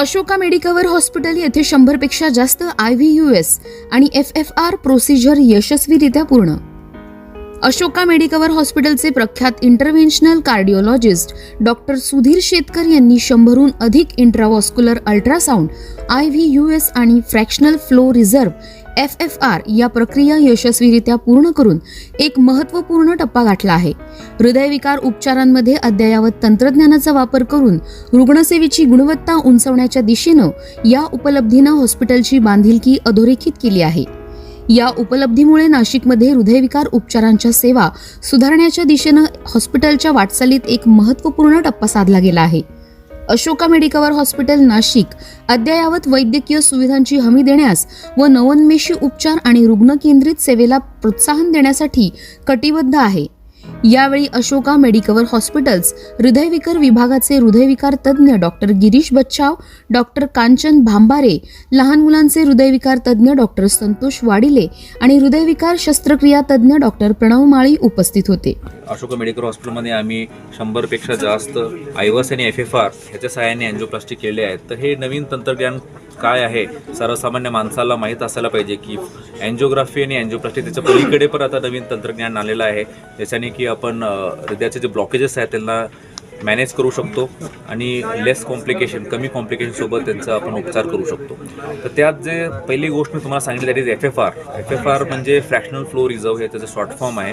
Ashoka Medicover hospital येथे शंभरपेक्षा जास्त आय व्ही यू एस आणि एफ एफ आर प्रोसिजर यशस्वीरित्या पूर्ण. अशोका मेडिकवर हॉस्पिटलचे प्रख्यात interventional cardiologist doctor Sudhir Shetkar यांनी शंभरहून अधिक intravascular ultrasound I V U S आणि fractional flow reserve F F R या प्रक्रिया यशस्वीरित्या पूर्ण करून एक महत्त्वपूर्ण टप्पा गाठला आहे. हृदयविकार उपचारांमध्ये अद्ययावत तंत्रज्ञानाचा वापर करून रुग्णसेवेची गुणवत्ता उंचवण्याच्या दिशेनं या उपलब्धीनं हॉस्पिटलची बांधिलकी अधोरेखित केली आहे. या उपलब्धीमुळे नाशिकमध्ये हृदयविकार उपचारांच्या सेवा सुधारण्याच्या दिशेनं हॉस्पिटलच्या वाटचालीत एक महत्त्वपूर्ण टप्पा साधला गेला आहे. अशोका मेडिकवर हॉस्पिटल नाशिक अद्ययावत वैद्यकीय सुविधांची हमी देण्यास व नवोन्मेषी उपचार आणि रुग्ण केंद्रित सेवेला प्रोत्साहन देण्यासाठी कटिबद्ध आहे. यावेळी अशोका मेडिकवर हॉस्पिटल्स हृदयविकार विभागाचे हृदयविकार तज्ज्ञ डॉक्टर गिरीश बच्चाव डॉक्टर कांचन भांबारे लहान मुलांचे हृदयविकार तज्ज्ञ डॉक्टर संतोष वाडिले आणि हृदयविकार शस्त्रक्रिया तज्ज्ञ डॉक्टर प्रणव माळी उपस्थित होते. अशोका मेडिकल हॉस्पिटलमध्ये आम्ही शंभरपेक्षा जास्त आयवस आणि एफ एफ आर ह्याच्या सहाय्याने अँजिओप्लास्टी केले आहेत. तर हे नवीन तंत्रज्ञान काय आहे? सर्वसामान्य माणसाला माहीत असायला पाहिजे की अँजिओग्राफी आणि अँजिओप्लास्टी त्याच्या पलीकडे पण आता नवीन तंत्रज्ञान आलेलं आहे. ज्याच्याने की आपण हृदयाचे जे ब्लॉकेजेस आहेत त्यांना मॅनेज करू शकतो आणि लेस कॉम्प्लिकेशन कमी कॉम्प्लिकेशनसोबत त्यांचा आपण उपचार करू शकतो. तर त्यात जे पहिली गोष्ट मी तुम्हाला सांगितली that is F F R F F R म्हणजे फ्रॅक्शनल फ्लो रिझर्व हे त्याचं शॉर्ट फॉर्म आहे.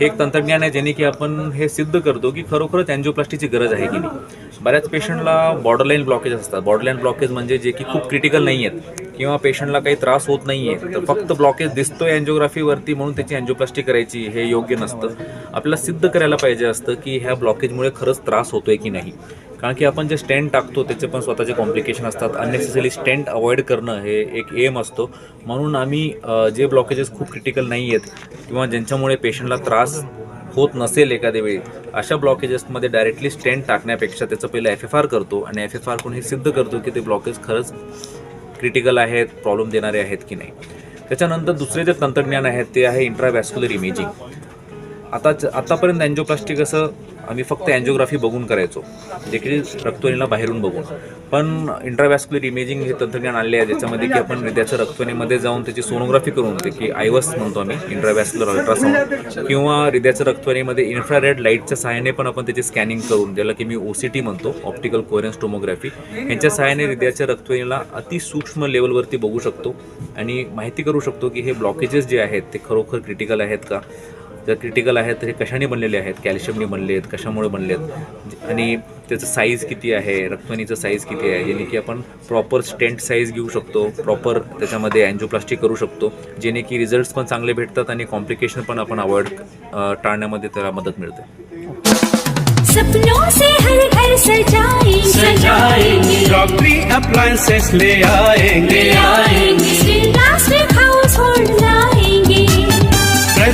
हे एक तंत्रज्ञान आहे ज्याने की आपण हे सिद्ध करतो की खरोखरच अँजिओप्लास्टीची गरज आहे की नाही. बऱ्याच पेशंटला बॉर्डरलाईन ब्लॉकेज असतात. बॉर्डरलाईन ब्लॉकेज म्हणजे जे की खूप क्रिटिकल नाही आहेत किंवा पेशंटला काही त्रास होत नाही आहे तर फक्त ब्लॉकेज दिसतोय अँजिओग्राफीवरती म्हणून त्याची अँजिओप्लास्टी करायची हे योग्य नसतं. आपल्याला सिद्ध करायला पाहिजे असतं की ह्या ब्लॉकेजमुळे खरंच त्रास होतोय की नाही. कारण की आपण जे स्टेंट टाकतो त्याचे पण स्वतःचे कॉम्प्लिकेशन असतात. अननेसेसरी स्टेंट अवॉइड करणं हे एक एम असतो. म्हणून आम्ही जे ब्लॉकेजेस खूप क्रिटिकल नाही आहेत किंवा ज्यांच्यामुळे पेशंटला त्रास होत नसेल एखाद्या वेळी अशा ब्लॉकेजेसमध्ये डायरेक्टली स्टेंट टाकण्यापेक्षा त्याचं पहिलं एफ एफ आर करतो. आणि एफ एफ आर कोण हे सिद्ध करतो की ते ब्लॉकेज खरंच क्रिटिकल आहेत प्रॉब्लेम देणारे आहेत की नाही? त्याच्यानंतर दुसरे जे तंत्रज्ञान आहे ते आहे इंट्रावॅस्क्युलर इमेजिंग आता आतापर्यंत अँजिओप्लास्टिक कसं आम्ही फक्त अँजिओग्राफी बघून करायचो. देखील रक्तवाहिनीला बाहेरून बघून. पण इंट्राव्हॅस्क्युलर इमेजिंग हे तंत्रज्ञान आले आहे ज्याच्यामध्ये की आपण हृदयाच्या रक्तवाहिनीमध्ये जाऊन त्याची सोनोग्राफी करून होते की आयवस म्हणतो आम्ही इंट्राव्हॅस्क्युलर अल्ट्रासाऊंड किंवा हृदयाच्या रक्तवाहिनीमध्ये इन्फ्रारेड लाईटच्या सहाय्याने पण आपण त्याची स्कॅनिंग करून ज्याला की मी ओ सी टी म्हणतो ऑप्टिकल कोरियन्स टोमोग्राफी यांच्या सहाय्याने हृदयाच्या रक्तवाहिनीला अतिसूक्ष्म लेवलवरती बघू शकतो. आणि माहिती करू शकतो की हे ब्लॉकेजेस जे आहेत ते खरोखर क्रिटिकल आहेत का? जर क्रिटिकल आहेत तर हे कशाने बनलेले आहेत? कॅल्शियमने बनले आहेत कशामुळे बनले आहेत आणि त्याचं साईज किती आहे? रक्तवाहिनीचं साईज किती आहे? जेणे की आपण प्रॉपर स्टेंट साईज घेऊ शकतो प्रॉपर त्याच्यामध्ये अँजिओप्लास्टी करू शकतो जेणे की रिझल्ट्स पण चांगले भेटतात आणि कॉम्प्लिकेशन पण आपण अवॉइड टाळण्यामध्ये त्याला मदत मिळते. सपनों से हर घर सजाएंगे. सजाएंगे. डॉक्टरी अप्लायंसेस ले आएंगे.